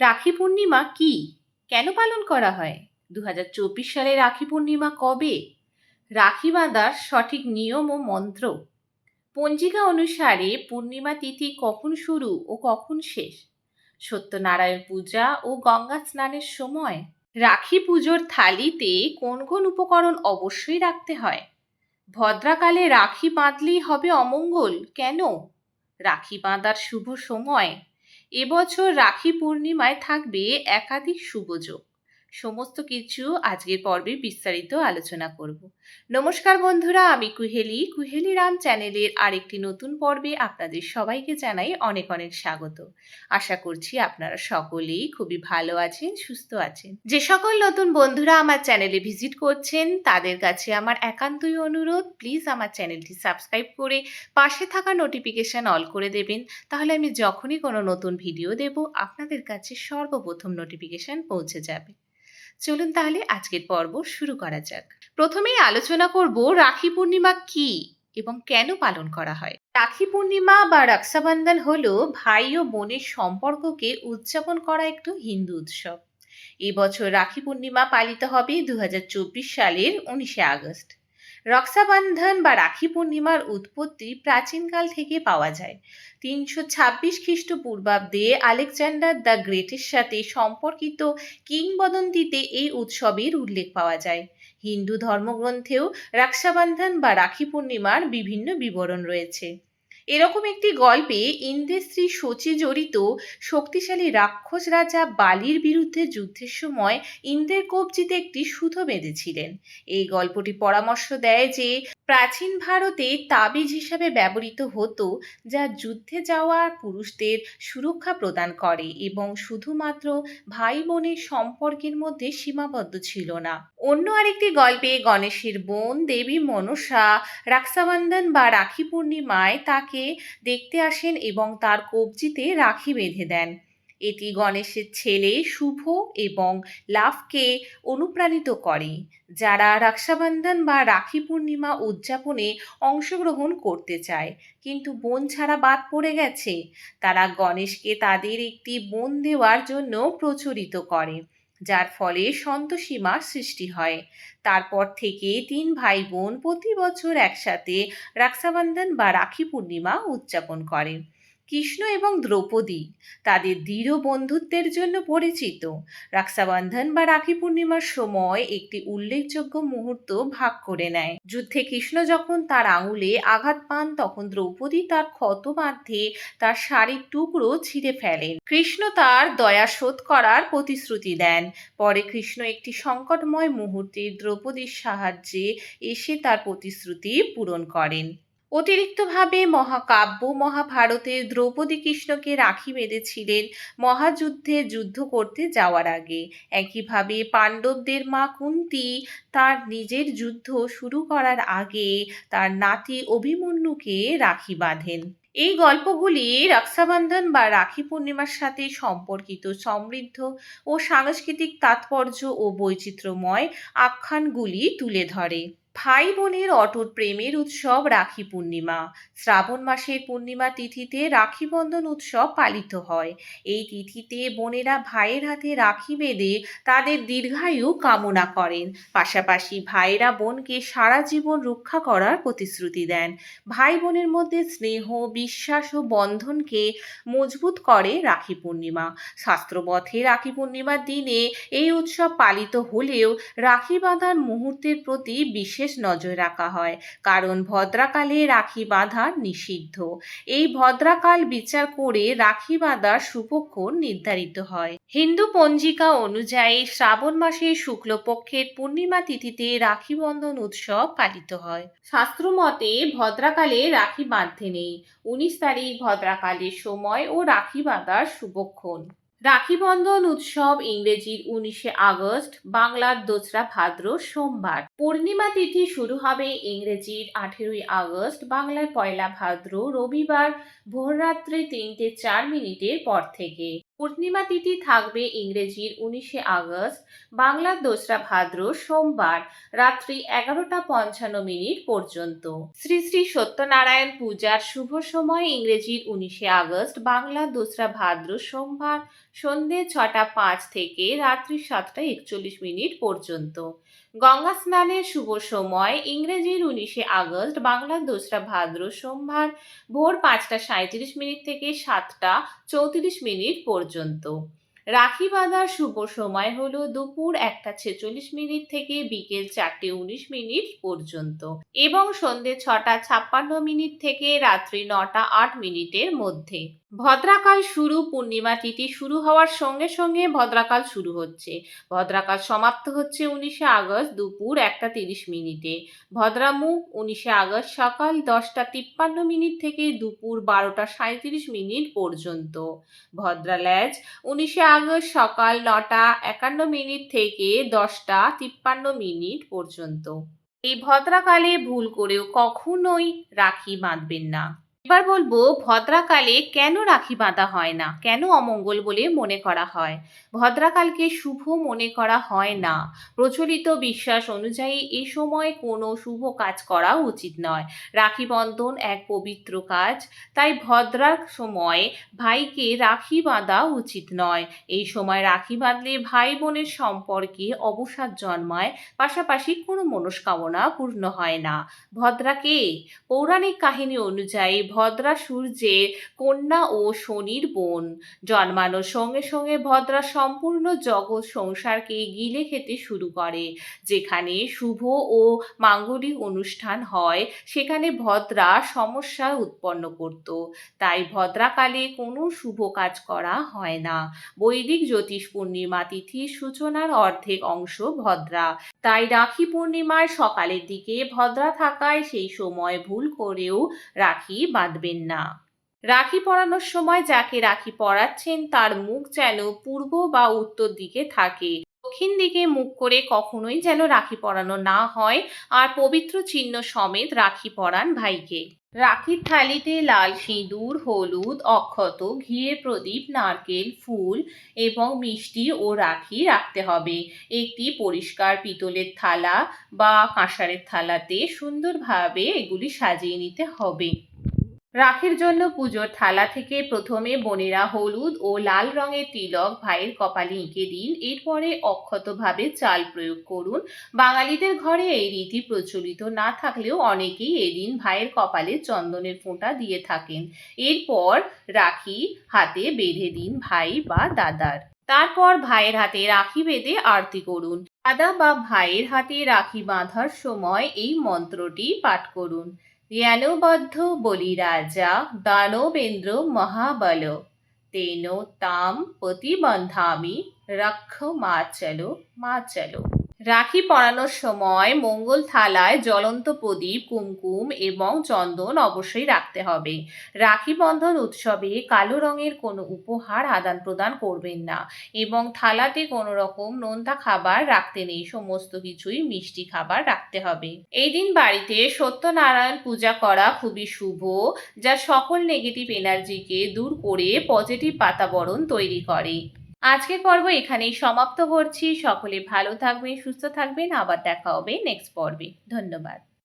রাখি পূর্ণিমা কি? কেন পালন করা হয়? দু হাজার চব্বিশ সালে রাখি পূর্ণিমা কবে? রাখি বাঁধার সঠিক নিয়ম ও মন্ত্র? পঞ্জিকা অনুসারে পূর্ণিমা তিথি কখন শুরু ও কখন শেষ? সত্যনারায়ণ পূজা ও গঙ্গা স্নানের সময় রাখি পুজোর থালিতে কোন কোন উপকরণ অবশ্যই রাখতে হয়? ভদ্রাকালে রাখি বাঁধলেই হবে অমঙ্গল। কেন? রাখি বাঁধার শুভ সময় এবছর রাখি পূর্ণিমায় থাকবে একাধিক শুভযোগ সমস্ত কিছু আজকের পর্বে বিস্তারিত আলোচনা করব। নমস্কার বন্ধুরা, আমি কুহেলি। কুহেলি রাম চ্যানেলের আরেকটি নতুন পর্বে আপনাদের সবাইকে জানাই অনেক অনেক স্বাগত। আশা করছি আপনারা সকলেই খুবই ভালো আছেন, সুস্থ আছেন। যে সকল নতুন বন্ধুরা আমার চ্যানেলে ভিজিট করছেন, তাদের কাছে আমার একান্তই অনুরোধ, প্লিজ আমার চ্যানেলটি সাবস্ক্রাইব করে পাশে থাকা নোটিফিকেশান অল করে দেবেন। তাহলে আমি যখনই কোনো নতুন ভিডিও দেব, আপনাদের কাছে সর্বপ্রথম নোটিফিকেশান পৌঁছে যাবে। চলুন তাহলে আজকের পর্ব শুরু করা যাক। প্রথমেই আলোচনা করব রাখি পূর্ণিমা কি এবং কেন পালন করা হয়? রাখি পূর্ণিমা বা রক্ষাবন্ধন হলো ভাই ও বোনের সম্পর্ককে উদযাপন করা একটু হিন্দু উৎসব। এবছর রাখি পূর্ণিমা পালিত হবে দু হাজার চব্বিশ সালের উনিশে আগস্ট। রক্ষাবন্ধন বা রাখি পূর্ণিমার উৎপত্তি প্রাচীনকাল থেকে পাওয়া যায়। তিনশো ছাব্বিশ খ্রিস্টপূর্বাব্দে আলেকজান্ডার দ্য গ্রেটের সাথে সম্পর্কিত কিংবদন্তিতে এই উৎসবের উল্লেখ পাওয়া যায়। হিন্দু ধর্মগ্রন্থেও রক্ষাবন্ধন বা রাখি পূর্ণিমার বিভিন্ন বিবরণ রয়েছে। এরকম একটি গল্পে ইন্দ্রের স্ত্রী শচী জড়িত শক্তিশালী রাক্ষস রাজা বালির বিরুদ্ধে যুদ্ধের সময় ইন্দ্রের কবজিতে একটি সুতো বেঁধেছিলেন। এই গল্পটি পরামর্শ দেয় যে, প্রাচীন ভারতে তাবিজ হিসাবে ব্যবহৃত হতো, যা যুদ্ধে যাওয়া পুরুষদের সুরক্ষা প্রদান করে এবং শুধুমাত্র ভাই বোনের সম্পর্কের মধ্যে সীমাবদ্ধ ছিল না। অন্য আরেকটি গল্পে গণেশের বোন দেবী মনসা রাক্ষাবন্ধন বা রাখি পূর্ণিমায় তাকে দেখতে আসেন এবং তার কবজিতে রাখি বেঁধে দেন। এটি গণেশের ছেলে শুভ এবং লাভকে অনুপ্রাণিত করে, যারা রক্ষাবন্ধন বা রাখি পূর্ণিমা উদযাপনে অংশগ্রহণ করতে চায়। কিন্তু বোন ছাড়া বাদ পড়ে গেছে। তারা গণেশকে তাদের একটি বোন দেওয়ার জন্য প্রচলিত করে। যার ফলে সন্তোষীমা সৃষ্টি হয়। তারপর থেকে তিন ভাই বোন প্রতি বছর একসাথে রাখসাবন্ধন বা রাখি পূর্ণিমা উদযাপন করে। কৃষ্ণ এবং দ্রৌপদী তাদের দৃঢ় বন্ধুত্বের জন্য পরিচিত। রক্ষাবন্ধন বা রাখি পূর্ণিমার সময় একটি উল্লেখযোগ্য মুহূর্ত ভাগ করে নেয়। যুদ্ধে কৃষ্ণ যখন তার আঙুলে আঘাত পান, তখন দ্রৌপদী তার ক্ষত বাঁধে তার শাড়ির টুকরো ছিঁড়ে ফেলেন। কৃষ্ণ তার দয়া শোধ করার প্রতিশ্রুতি দেন। পরে কৃষ্ণ একটি সংকটময় মুহূর্তে দ্রৌপদীর সাহায্যে এসে তার প্রতিশ্রুতি পূরণ করেন। অতিরিক্তভাবে মহাকাব্য মহাভারতে দ্রৌপদী কৃষ্ণকে রাখি বেঁধেছিলেন মহাযুদ্ধে যুদ্ধ করতে যাওয়ার আগে। একইভাবে পাণ্ডবদের মা কুন্তি তার নিজের যুদ্ধ শুরু করার আগে তার নাতি অভিমন্যুকে রাখি বাঁধেন। এই গল্পগুলি রক্ষাবন্ধন বা রাখি পূর্ণিমার সাথে সম্পর্কিত সমৃদ্ধ ও সাংস্কৃতিক তাৎপর্য ও বৈচিত্র্যময় আখ্যানগুলি তুলে ধরে। ভাই বোনের অটুট প্রেমের উৎসব রাখি পূর্ণিমা। শ্রাবণ মাসের পূর্ণিমা তিথিতে রাখি বন্ধন উৎসব পালিত হয়। এই তিথিতে বোনেরা ভাইয়ের হাতে রাখি বেঁধে তাদের দীর্ঘায়ু কামনা করেন। পাশাপাশি ভাইয়েরা বোনকে সারা জীবন রক্ষা করার প্রতিশ্রুতি দেন। ভাই বোনের মধ্যে স্নেহ, বিশ্বাস ও বন্ধনকে মজবুত করে রাখি পূর্ণিমা। শাস্ত্রপথে রাখি পূর্ণিমার দিনে এই উৎসব পালিত হলেও রাখি বাঁধার মুহূর্তের প্রতি বিশেষ নজর রাখা হয়। কারণ ভদ্রাকালে রাখি বাঁধা নিষিদ্ধ। এই ভদ্রাকাল বিচার করে রাখি বাঁধার শুভক্ষণ নির্ধারিত হয়। হিন্দু পঞ্জিকা অনুযায়ী শ্রাবণ মাসের শুক্লপক্ষের পূর্ণিমা তিথিতে রাখি বন্ধন উৎসব পালিত হয়। শাস্ত্র মতে ভদ্রাকালে রাখি বাঁধতে নেই। উনিশ তারিখ ভদ্রাকালের সময় ও রাখি বাঁধার শুভক্ষণ রাখি বন্ধন উৎসব ইংরেজির উনিশে আগস্ট, বাংলার দোসরা ভাদ্র সোমবার। পূর্ণিমা তিথি শুরু হবে ইংরেজির আঠেরোই আগস্ট, বাংলার পয়লা ভাদ্র রবিবার ভোররাত্রে তিনটে চার মিনিটের পর থেকে। পূর্ণিমা তিথি থাকবে ইংরেজির উনিশে আগস্ট, বাংলার দোসরা ভাদ্র সোমবার রাত্রি এগারোটা পঞ্চান্ন মিনিট পর্যন্ত। শ্রী শ্রী সত্যনারায়ণ পূজার শুভ সময় ইংরেজির উনিশে আগস্ট, বাংলার দোসরা ভাদ্র সোমবার সন্ধে ছটা পাঁচ থেকে রাত্রি সাতটা একচল্লিশ মিনিট পর্যন্ত। গঙ্গা স্নানের শুভ সময়। ইংরেজির উনিশে আগস্ট, বাংলার দোসরা ভাদ্র সোমবার ভোর পাঁচটা সাঁত্রিশ মিনিট থেকে সাতটা চৌত্রিশ মিনিট পর্যন্ত। রাখি বাঁধার শুভ সময় হল দুপুর একটা ছেচল্লিশ মিনিট থেকে বিকেল চারটে উনিশ মিনিট পর্যন্ত এবং সন্ধে ছটা ছাপ্পান্ন মিনিট থেকে রাত্রি নটা আট মিনিটের মধ্যে। ভদ্রাকাল শুরু, পূর্ণিমা তিথি শুরু হওয়ার সঙ্গে সঙ্গে ভদ্রাকাল শুরু হচ্ছে। ভদ্রাকাল সমাপ্ত হচ্ছে উনিশে আগস্ট দুপুর একটা তিরিশ মিনিটে। ভদ্রামুখ উনিশে আগস্ট সকাল দশটা তিপ্পান্ন মিনিট থেকে দুপুর বারোটা সাঁত্রিশ মিনিট পর্যন্ত। ভদ্রাল্যাজ উনিশে আগস্ট সকাল নটা একান্ন মিনিট থেকে দশটা তিপ্পান্ন মিনিট পর্যন্ত। এই ভদ্রাকালে ভুল করেও কখনোই রাখি বাঁধবেন না। এবার বলব, ভদ্রাকালে কেন রাখি বাঁধা হয় না? কেন অমঙ্গল বলে মনে করা হয়? ভদ্রাকালকে শুভ মনে করা হয় না। প্রচলিত বিশ্বাস অনুযায়ী এ সময় কোনো শুভ কাজ করা উচিত নয়। রাখি বন্ধন এক পবিত্র কাজ। তাই ভদ্রার সময় ভাইকে রাখি বাঁধা উচিত নয়। এই সময় রাখি বাঁধলে ভাই বোনের সম্পর্কে অবসাদ জন্মায়। পাশাপাশি কোনো মনস্কামনা পূর্ণ হয় না। ভদ্রাকে পৌরাণিক কাহিনী অনুযায়ী ভদ্রা সূর্যের কন্যা ও শনির বোন। জন্মানোর সঙ্গে সঙ্গে ভদ্রা সম্পূর্ণ জগৎ সংসারকে গিলে খেতে শুরু করে। যেখানে শুভ ও মাঙ্গলিক অনুষ্ঠান হয়, সেখানে ভদ্রা সমস্যা উৎপন্ন করত। তাই ভদ্রাকালে কোনো শুভ কাজ করা হয় না। বৈদিক জ্যোতিষ পূর্ণিমা তিথির সূচনার অর্ধেক অংশ ভদ্রা। তাই রাখি পূর্ণিমার সকালের দিকে ভদ্রা থাকায় সেই সময় ভুল করেও রাখি বাঁধবেন না। রাখি পরানোর সময় যাকে রাখি পরাচ্ছেন, তার মুখ যেন পূর্ব বা উত্তর দিকে থাকে। দক্ষিণ দিকে মুখ করে কখনোই যেন রাখি পরানো না হয় আর পবিত্র চিহ্ন সমেত রাখি পরান ভাইকে। রাখির থালিতে লাল সিঁদুর, হলুদ, অক্ষত, ঘিয়ের প্রদীপ, নারকেল, ফুল এবং মিষ্টি ও রাখি রাখতে হবে। একটি পরিষ্কার পিতলের থালা বা কাঁসারের থালাতে সুন্দরভাবে এগুলি সাজিয়ে নিতে হবে। রাখির জন্য পুজোর থালা থেকে প্রথমে বোনেরা হলুদ ও লাল রঙের তিলক ভাইয়ের কপালে এঁকে দিন। এরপরে অক্ষতভাবে চাল প্রয়োগ করুন। বাঙালিদের ঘরে এই রীতি প্রচলিত না থাকলেও অনেকেই এদিন ভাইয়ের কপালে চন্দনের ফোঁটা দিয়ে থাকেন। এরপর রাখি হাতে বেঁধে দিন ভাই বা দাদার। তারপর ভাইয়ের হাতে রাখি বেঁধে আরতি করুন। দাদা বা ভাইয়ের হাতে রাখি বাঁধার সময় এই মন্ত্রটি পাঠ করুন। জ্ঞানবদ্ধ বলি রাজা দানবেন্দ্র মহাবল। তেন তাম প্রতিবন্ধামি রক্ষ মা চলো মা চলো রাখি পরানোর সময় মঙ্গল থালায় জ্বলন্ত প্রদীপ, কুমকুম এবং চন্দন অবশ্যই রাখতে হবে। রাখি বন্ধন উৎসবে কালো রঙের কোনো উপহার আদান প্রদান করবেন না এবং থালাতে কোনো রকম নোনতা খাবার রাখতে নেই, সমস্ত কিছুই মিষ্টি খাবার রাখতে হবে। এই দিন বাড়িতে সত্যনারায়ণ পূজা করা খুবই শুভ, যা সকল নেগেটিভ এনার্জিকে দূর করে পজিটিভ বাতাবরণ তৈরি করে। আজকের পর্ব এখানেই সমাপ্ত করছি। সকলে ভালো থাকবেন, সুস্থ থাকবেন। আবার দেখা হবে নেক্সট পর্বে। ধন্যবাদ।